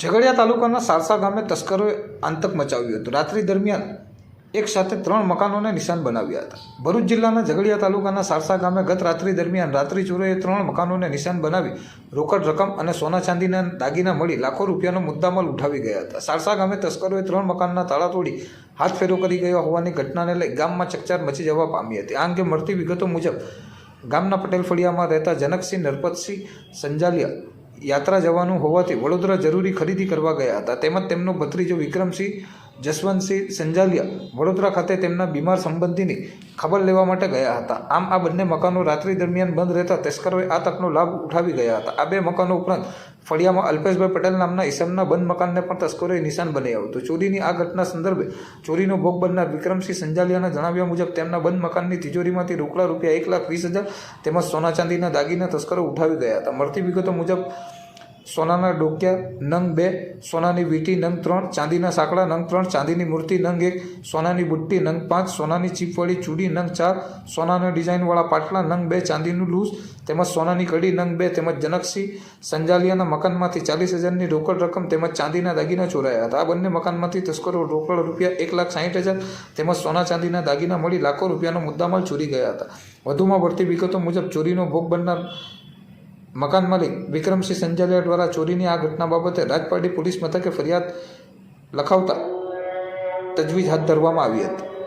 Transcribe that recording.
ઝઘડિયા તાલુકાના સારસા ગામે તસ્કરોએ આતંક મચાવ્યું હતું. રાત્રિ દરમિયાન એક સાથે ત્રણ મકાનોને નિશાન બનાવ્યા હતા. ભરૂચ જિલ્લાના ઝઘડિયા તાલુકાના સારસા ગામે ગત રાત્રિ દરમિયાન રાત્રિ ચોરોએ ત્રણ મકાનોને નિશાન બનાવી રોકડ રકમ અને સોના ચાંદીના દાગીના મળી લાખો રૂપિયાનો મુદ્દામાલ ઉઠાવી ગયા હતા. સારસા ગામે તસ્કરોએ ત્રણ મકાનના તાળા તોડી હાથ ફેરો કરી ગયા હોવાની ઘટનાને લઈ ગામમાં ચકચાર મચી જવા પામી હતી. આ અંગે મળતી વિગતો મુજબ ગામના પટેલ ફળિયામાં રહેતા જનકસિંહ નરપતસિંહ સંજાલિયા યાત્રા જવાનું હોવાથી વડોદરા જરૂરી ખરીદી કરવા ગયા હતા. તેમજ તેમનો ભત્રીજો વિક્રમસિંહ જસવંતસિંહ સંજાલિયા વડોદરા ખાતે તેમના બીમાર સંબંધીની ખબર લેવા માટે ગયા હતા. આમ આ બંને મકાનો રાત્રિ દરમિયાન બંધ રહેતા તસ્કરોએ આ તકનો લાભ ઉઠાવી ગયા હતા. આ બે મકાનો ઉપરાંત ફળિયામાં અલ્પેશભાઈ પટેલ નામના ઈસમના બંધ મકાનને પણ તસ્કરોએ નિશાન બનાવ્યું હતું. ચોરીની આ ઘટના સંદર્ભે ચોરીનો ભોગ બનનાર વિક્રમસિંહ સંજાલિયાના જણાવ્યા મુજબ તેમના બંધ મકાનની તિજોરીમાંથી રોકડા રૂપિયા એક લાખ વીસ હજાર તેમજ સોના ચાંદીના દાગીના તસ્કરો ઉઠાવી ગયા હતા. મળતી વિગતો મુજબ સોનાના ડોક્યા, નંગ બે, સોનાની વીંટી, નંગ ત્રણ, ચાંદીના સાંકડા, નંગ ત્રણ, ચાંદીની મૂર્તિ, નંગ એક, સોનાની બુટ્ટી, નંગ પાંચ, સોનાની ચીપવાળી ચૂડી, નંગ ચાર, સોનાના ડિઝાઇનવાળા પાટલા, નંગ બે, ચાંદીનું લૂઝ, તેમજ સોનાની કડી, નંગ બે, તેમજ જનકસિંહ, સંજાલિયાના મકાનમાંથી ચાલીસ હજારની રોકડ રકમ, તેમજ ચાંદીના દાગીના ચોરાયા હતા. આ બંને મકાનમાંથી તસ્કરો રોકડ રૂપિયા એક લાખ સાહીઠ હજાર, તેમજ સોના ચાંદીના દાગીના મળી લાખો રૂપિયાનો મુદ્દામાલ ચોરી ગયા હતા. વધુમાં પડતી વિગતો મુજબ ચોરીનો ભોગ બનનાર મકાન માલિક વિક્રમસિંહ સંજાલિયા દ્વારા ચોરીની આ ઘટના બાબતે રાજપારડી પોલીસ મથકે ફરિયાદ લખાવતા તજવીજ હાથ ધરવામાં આવી હતી.